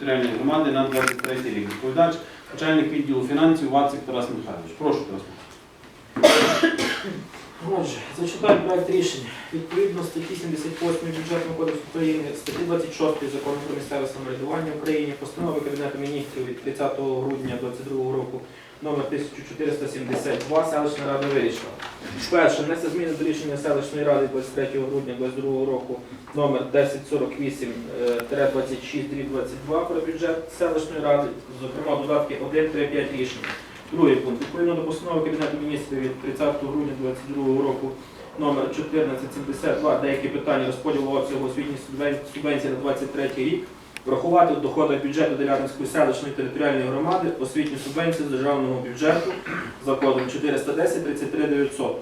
територіальної громади на 23 рік. Відповідач, начальник відділу фінансів Вацик Тарас Михайлович. Прошу Тарас Михайлович. Отже, зачитаю проект рішення. Відповідно статті 78 бюджетного кодексу України, статті 26 закону про місцеве самоврядування в Україні, постанови Кабінету міністрів від 30 грудня 2022 року номер 1472 селищна рада вирішила. Перше, внесе зміни до рішення селищної ради 23 грудня 2022 року номер 1048-26-22 про бюджет селищної ради, зокрема додатки 1, 3, 5 рішення. Другий пункт. Відповідно до постанови Кабінету міністрів від 30 грудня 2022 року номер 1472 деякі питання розподілу обсягу освітніх субвенцій на 23 рік врахувати в доходах бюджету Делятинської селищної територіальної громади освітню субвенцію з державного бюджету за кодом 410 33 900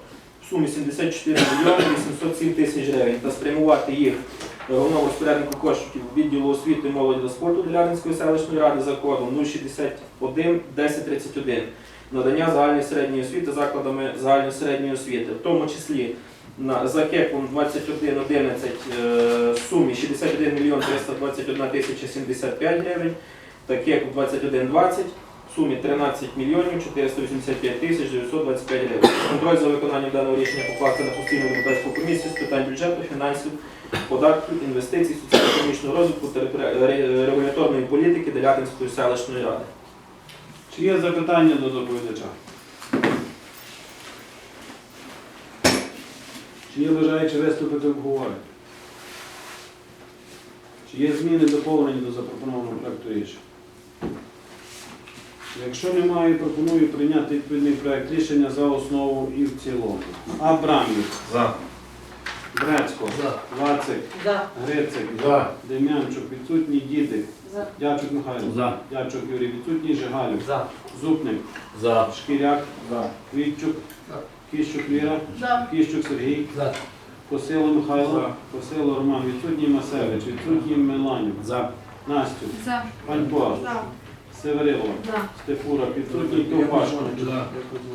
сумі 74 мільйони 807 тисяч гривень та спрямувати їх головному розпоряднику коштів відділу освіти, молоді та спорту Делятинської селищної ради за кодом 061 1031 надання загальної середньої освіти закладами загальної середньої освіти, в тому числі на, за кепом 2111 е, сумі 61 мільйон 321 тисяча 75 гривень та кеп 2120 в сумі 13 мільйонів 485 тисяч 925 гривень. Контроль за виконанням даного рішення покласти на постійну депутатську комісію з питань бюджету, фінансів, податків, інвестицій, соціально-економічного розвитку регуляторної політики Делятинської селищної ради. Чи є запитання до доповідача? Чи є бажаючі виступити в обговоренні? Чи є зміни доповнення до запропонованого проекту рішення? Якщо немає, пропоную прийняти відповідний проект рішення за основу і в цілому. Абрамів, За. Брецько, Вацик, За. Грицик, За. Дем'янчук, відсутній Дідик, За. Дячук Михайло, За. Дячук Юрій, відсутній Жигалів, За. Зупник, За. Шкіряк, За. Вітчук, За. Кіщук Віра, За. Кіщук Сергій, За. Косило Михайло, Косило Роман, відсутній Масевич, відсутній Меланів, За. Настю, За. Панько, За. Северилова, Да. Стефура, відсутній Товпашко,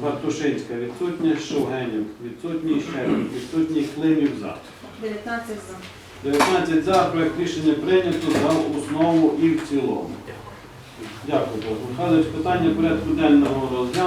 Партушинська, відсутня Шовгенів, відсутній Щербик, відсутній Климів за. 19 за. 19 за, проект рішення прийнято за основу і в цілому. Дякую, Михайлович. Питання порядку денного розглянуто.